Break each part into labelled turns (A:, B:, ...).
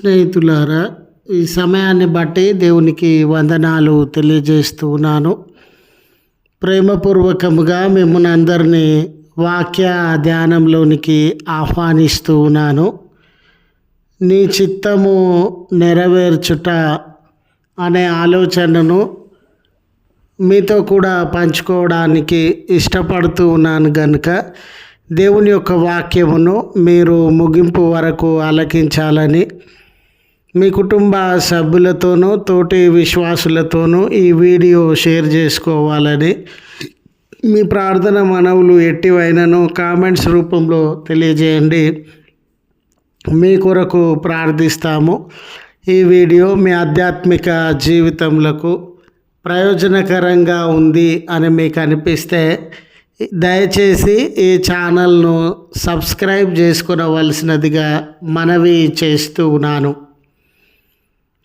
A: స్నేహితులారా ఈ సమయాన్ని బట్టి దేవునికి వందనాలు తెలియజేస్తూ ఉన్నాను. ప్రేమపూర్వకముగా మిమ్మల్ని అందరినీ వాక్య ధ్యానంలోనికి ఆహ్వానిస్తూ ఉన్నాను. నీ చిత్తము నెరవేర్చుట అనే ఆలోచనను మీతో కూడా పంచుకోవడానికి ఇష్టపడుతూ ఉన్నాను కనుక దేవుని యొక్క వాక్యమును మీరు ముగింపు వరకు ఆలకించాలని మీ కుటుంబ సభ్యులతోనూ తోటి విశ్వాసులతోనూ ఈ వీడియో షేర్ చేసుకోవాలని మీ ప్రార్థన మనవులు ఎట్టివైనను కామెంట్స్ రూపంలో తెలియజేయండి. మీ కొరకు ప్రార్థిస్తాము. ఈ వీడియో మీ ఆధ్యాత్మిక జీవితములకు ప్రయోజనకరంగా ఉంది అని మీకు అనిపిస్తే దయచేసి ఈ ఛానల్ను సబ్స్క్రైబ్ చేసుకునవలసినదిగా మనవి చేస్తూ ఉన్నాను.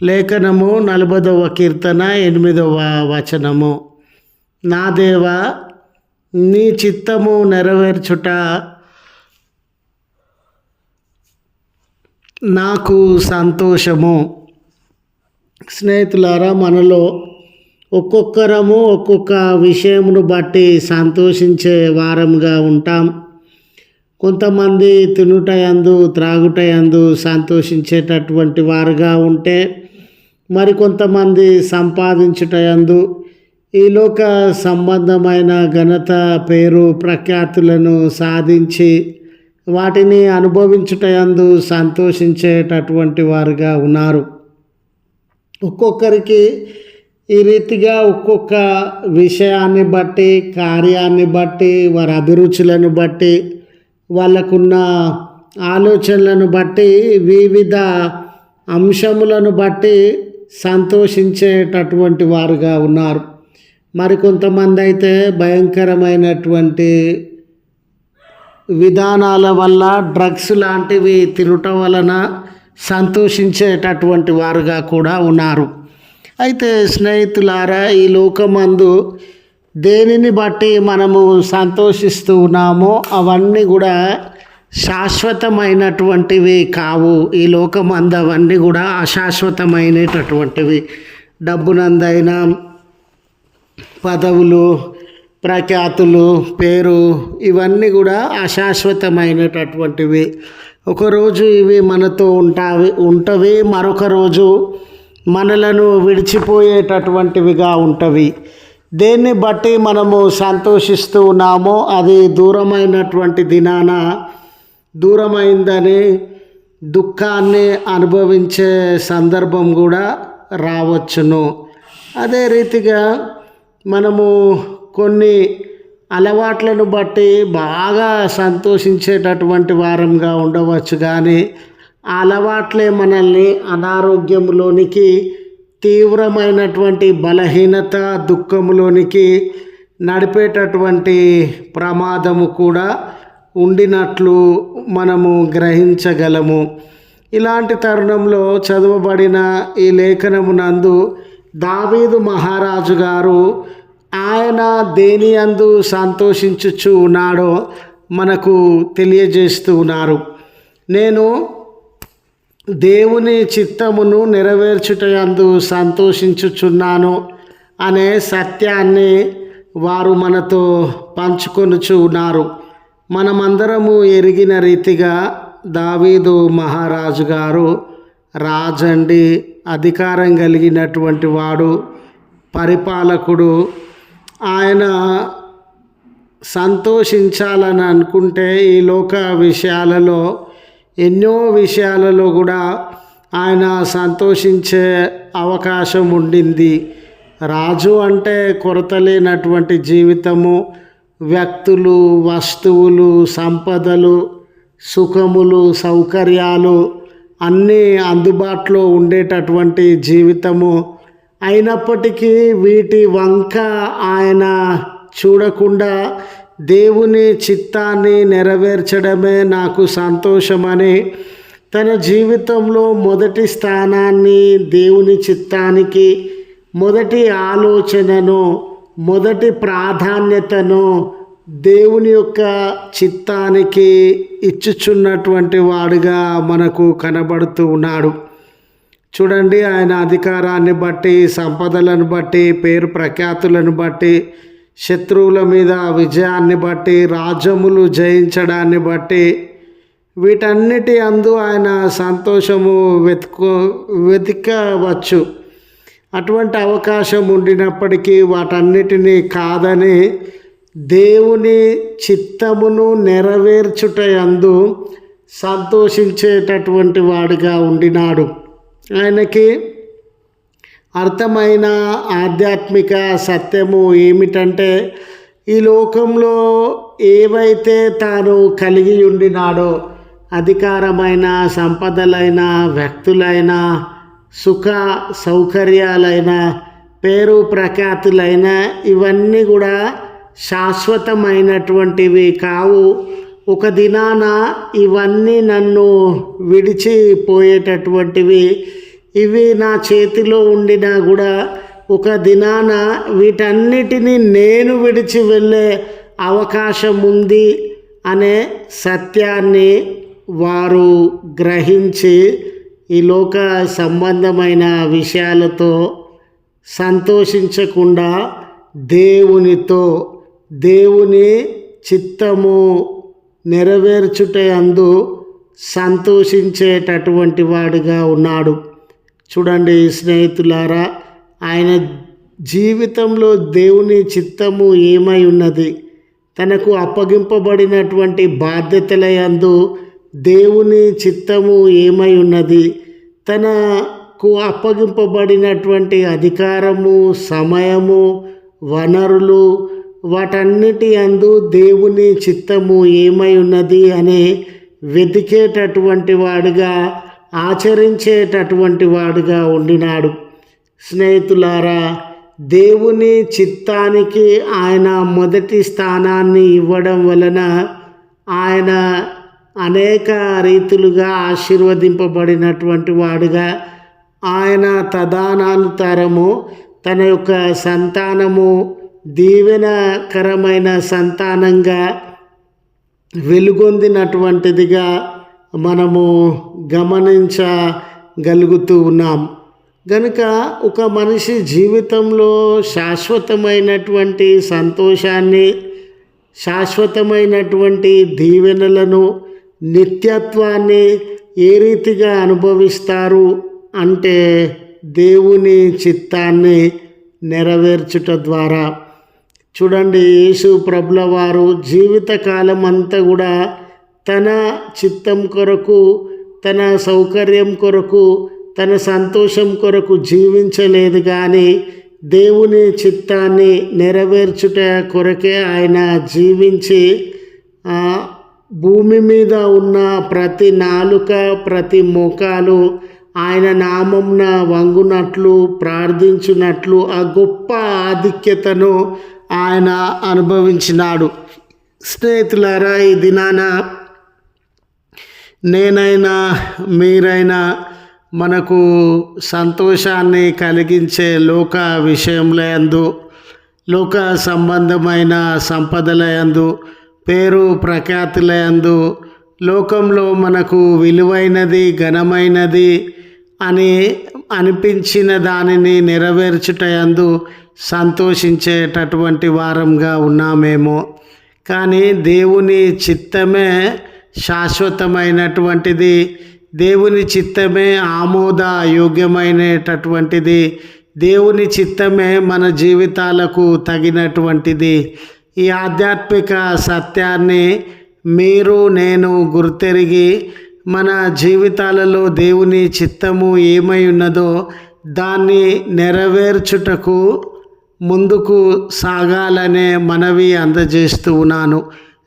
A: లేఖనము నలభదవ కీర్తన ఎనిమిదవ వచనము. నా దేవ నీ చిత్తము నెరవేర్చుట నాకు సంతోషము. స్నేహితులారా మనలో ఒక్కొక్కరము ఒక్కొక్క విషయమును బట్టి సంతోషించే వారంగా ఉంటాం. కొంతమంది తినుటయందు త్రాగుటయందు సంతోషించేటటువంటి వారుగా ఉంటే మరికొంతమంది సంపాదించుటయందు ఈ లోక సంబంధమైన ఘనత పేరు ప్రఖ్యాతులను సాధించి వాటిని అనుభవించుటయందు సంతోషించేటటువంటి వారుగా ఉన్నారు. ఒక్కొక్కరికి ఈ రీతిగా ఒక్కొక్క విషయాన్ని బట్టి కార్యాన్ని బట్టి వారి అభిరుచులను బట్టి వాళ్ళకున్న ఆలోచనలను బట్టి వివిధ అంశములను బట్టి సంతోషించేటటువంటి వారుగా ఉన్నారు. మరి కొంతమంది అయితే భయంకరమైనటువంటి విధానాల వల్ల డ్రగ్స్ లాంటివి తినటం వలన సంతోషించేటటువంటి వారుగా కూడా ఉన్నారు. అయితే స్నేహితులారా ఈ లోకమందు దేనిని బట్టి మనము సంతోషిస్తూ ఉన్నామో అవన్నీ కూడా శాశ్వతమైనటువంటివి కావు. ఈ లోకమందవన్నీ కూడా అశాశ్వతమైనటువంటివి. డబ్బునందైనా పదవులు ప్రఖ్యాతులు పేరు ఇవన్నీ కూడా అశాశ్వతమైనటువంటివి. ఒకరోజు ఇవి మనతో ఉంటావి ఉంటవి మరొక రోజు మనలను విడిచిపోయేటటువంటివిగా ఉంటవి. దేన్ని బట్టి మనము సంతోషిస్తూ ఉన్నామో అది దూరమైనటువంటి దినాన దూరమైందని దుఃఖాన్ని అనుభవించే సందర్భం కూడా రావచ్చును. అదే రీతిగా మనము కొన్ని అలవాట్లను బట్టి బాగా సంతోషించేటటువంటి వారంగా ఉండవచ్చు కానీ ఆ అలవాట్లే మనల్ని అనారోగ్యంలోనికి తీవ్రమైనటువంటి బలహీనత దుఃఖంలోనికి నడిపేటటువంటి ప్రమాదము కూడా ఉండినట్లు మనము గ్రహించగలము. ఇలాంటి తరుణంలో చదవబడిన ఈ లేఖనమునందు దావీదు మహారాజు గారు ఆయన దేని అందు సంతోషించుచు ఉన్నాడో మనకు తెలియజేస్తూ ఉన్నారు. నేను దేవుని చిత్తమును నెరవేర్చుటయందు సంతోషించుచున్నాను అనే సత్యాన్ని వారు మనతో పంచుకొనుచు ఉన్నారు. మనమందరము ఎరిగిన రీతిగా దావీదు మహారాజు గారు రాజండి అధికారం కలిగినటువంటి వాడు పరిపాలకుడు. ఆయన సంతోషించాలని అనుకుంటే ఈ లోక విషయాలలో ఎన్నో విషయాలలో కూడా ఆయన సంతోషించే అవకాశం ఉండింది. రాజు అంటే కొరత లేనటువంటి జీవితము వ్యక్తులు వస్తువులు సంపదలు సుఖములు సౌకర్యాలు అన్నీ అందుబాటులో ఉండేటటువంటి జీవితము. అయినప్పటికీ వీటి వంక ఆయన చూడకుండా దేవుని చిత్తాన్ని నెరవేర్చడమే నాకు సంతోషమని తన జీవితంలో మొదటి స్థానాన్ని దేవుని చిత్తానికి మొదటి ఆలోచనను మొదటి ప్రాధాన్యతను దేవుని యొక్క చిత్తానికి ఇచ్చుచున్నటువంటి వాడుగా మనకు కనబడుతూ ఉన్నాడు. చూడండి ఆయన అధికారాన్ని బట్టి సంపదలను బట్టి పేరు ప్రఖ్యాతులను బట్టి శత్రువుల మీద విజయాన్ని బట్టి రాజ్యములు జయించడాన్ని బట్టి వీటన్నిటి అందు ఆయన సంతోషము వెతుకు వెతకవచ్చు. అటువంటి అవకాశం ఉండినప్పటికీ వాటన్నిటినీ కాదని దేవుని చిత్తమును నెరవేర్చుటయందు సంతోషించేటటువంటి వాడిగా ఉండినాడు. ఆయనకి అర్థమైన ఆధ్యాత్మిక సత్యము ఏమిటంటే ఈ లోకంలో ఏవైతే తాను కలిగి ఉండినాడో అధికారమైన సంపదలైన వ్యక్తులైనా సుఖ సౌకర్యాలైన పేరు ప్రఖ్యాతులైన ఇవన్నీ కూడా శాశ్వతమైనటువంటివి కావు. ఒక దినాన ఇవన్నీ నన్ను విడిచిపోయేటటువంటివి. ఇవి నా చేతిలో ఉండినా కూడా ఒక దినాన వీటన్నిటినీ నేను విడిచి వెళ్ళే అవకాశం ఉంది అనే సత్యాన్ని వారు గ్రహించి ఈ లోక సంబంధమైన విషయాలతో సంతోషించకుండా దేవునితో దేవుని చిత్తము నెరవేర్చుటందు సంతోషించేటటువంటి వాడుగా ఉన్నాడు. చూడండి స్నేహితులారా ఆయన జీవితంలో దేవుని చిత్తము ఏమై ఉన్నది? తనకు అప్పగింపబడినటువంటి బాధ్యతల యందు దేవుని చిత్తము ఏమై ఉన్నది? తనకు అప్పగింపబడినటువంటి అధికారము సమయము వనరులు వాటన్నిటి అందు దేవుని చిత్తము ఏమై ఉన్నది అని వెతికేటటువంటి వాడుగా ఆచరించేటటువంటి వాడుగా ఉండినాడు. స్నేహితులారా దేవుని చిత్తానికి ఆయన మొదటి స్థానాన్ని ఇవ్వడం వలన ఆయన అనేక రీతులుగా ఆశీర్వదింపబడినటువంటి వాడుగా ఆయన తదానంతరము తన యొక్క సంతానము దీవెనకరమైన సంతానంగా వెలుగొందినటువంటిదిగా మనము గమనించగలుగుతూ ఉన్నాం. గనుక ఒక మనిషి జీవితంలో శాశ్వతమైనటువంటి సంతోషాన్ని శాశ్వతమైనటువంటి దీవెనలను నిత్యత్వాన్ని ఏ రీతిగా అనుభవిస్తారు అంటే దేవుని చిత్తాన్ని నెరవేర్చుట ద్వారా. చూడండి యేసు ప్రభుల వారు జీవితకాలం అంతా కూడా తన చిత్తం కొరకు తన సౌకర్యం కొరకు తన సంతోషం కొరకు జీవించలేదు కానీ దేవుని చిత్తాన్ని నెరవేర్చుట కొరకే ఆయన జీవించి భూమి మీద ఉన్న ప్రతి నాలుక ప్రతి మోకాలు ఆయన నామంన వంగునట్లు ప్రార్థించున్నట్లు ఆ గొప్ప ఆధిక్యతను ఆయన అనుభవించినాడు. స్నేహితులారా ఈ దినాన నేనైనా మీరైనా మనకు సంతోషాన్ని కలిగించే లోక విషయంలో లోక సంబంధమైన సంపదల యందు పేరు ప్రఖ్యాతులందు లోకంలో మనకు విలువైనది ఘనమైనది అని అనిపించిన దానిని నెరవేర్చుటయందు సంతోషించేటటువంటి వారంగా ఉన్నామేమో. కానీ దేవుని చిత్తమే శాశ్వతమైనటువంటిది దేవుని చిత్తమే ఆమోద యోగ్యమైనటటువంటిది దేవుని చిత్తమే మన జీవితాలకు తగినటువంటిది. ఈ ఆధ్యాత్మిక సత్యాన్ని మీరు నేను గుర్తెరిగి మన జీవితాలలో దేవుని చిత్తము ఏమై ఉన్నదో దాన్ని నెరవేర్చుటకు ముందుకు సాగాలనే మనవి అందజేస్తూ ఉన్నాను.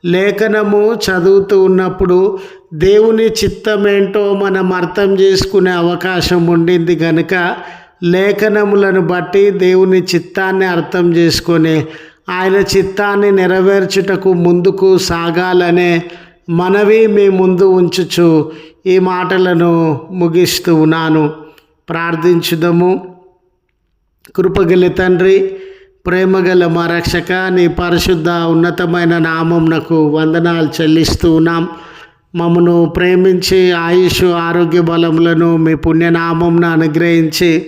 A: లేఖనము చదువుతూ ఉన్నప్పుడు దేవుని చిత్తమేంటో మనం అర్థం చేసుకునే అవకాశం ఉండింది కనుక లేఖనములను బట్టి దేవుని చిత్తాన్ని అర్థం చేసుకొని ఆయన చిత్తాన్ని నెరవేర్చుటకు ముందుకు సాగాలనే మనవి మీ ముందు ఉంచుచు ఈ మాటలను ముగిస్తూ ఉన్నాను. ప్రార్థించుదము. కృపగల తండ్రి ప్రేమగల మా రక్షక నీ పరిశుద్ధ ఉన్నతమైన నామంనకు వందనాలు చెల్లిస్తూ ఉన్నాం. మమ్మను ప్రేమించి ఆయుష్ ఆరోగ్య బలములను మీ పుణ్యనామంను అనుగ్రహించి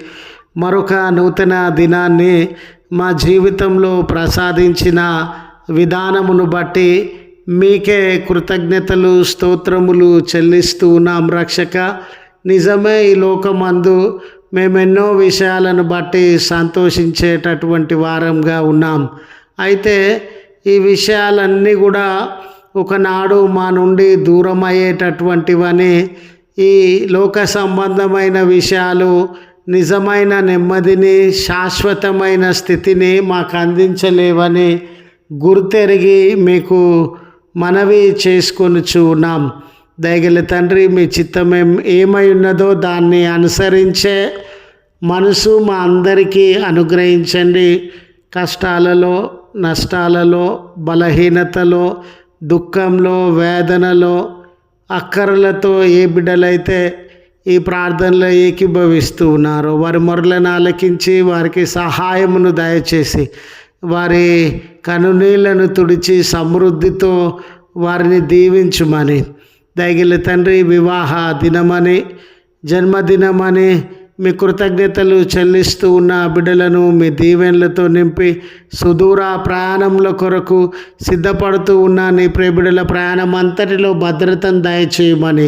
A: మరొక నూతన దినాన్ని మా జీవితంలో ప్రసాదించిన విధానమును బట్టి మీకే కృతజ్ఞతలు స్తోత్రములు చెల్లిస్తూ ఉన్నాం రక్షక. నిజమే ఈ లోకమందు మేమెన్నో విషయాలను బట్టి సంతోషించేటటువంటి వారంగా ఉన్నాం. అయితే ఈ విషయాలన్నీ కూడా ఒకనాడు మా నుండి దూరం అయ్యేటటువంటివని ఈ లోక సంబంధమైన విషయాలు నిజమైన నెమ్మదిని శాశ్వతమైన స్థితిని మాకు అందించలేవని గుర్తెరిగి మీకు మనవి చేసుకొనుచు ఉన్నాం దయగల తండ్రి మీ చిత్తం ఏమై ఉన్నదో దాన్ని అనుసరించే మనసు మా అందరికీ అనుగ్రహించండి. కష్టాలలో నష్టాలలో బలహీనతలో దుఃఖంలో వేదనలో అక్కరలతో ఏ బిడ్డలైతే ఈ ప్రార్థనలో ఏకీభవిస్తూ ఉన్నారు. వారి మొరలను ఆలకించి వారికి సహాయమును దయచేసి వారి కనునీళ్ళను తుడిచి సమృద్ధితో వారిని దీవించుమని. దయగిల తండ్రి వివాహ దినమని జన్మదినమని మీ కృతజ్ఞతలు చెల్లిస్తూ ఉన్న బిడ్డలను మీ దీవెనలతో నింపి సుదూర ప్రయాణముల కొరకు సిద్ధపడుతూ ఉన్న నీ ప్రియబిడ్డల ప్రయాణం అంతటిలో భద్రతను దయచేయమని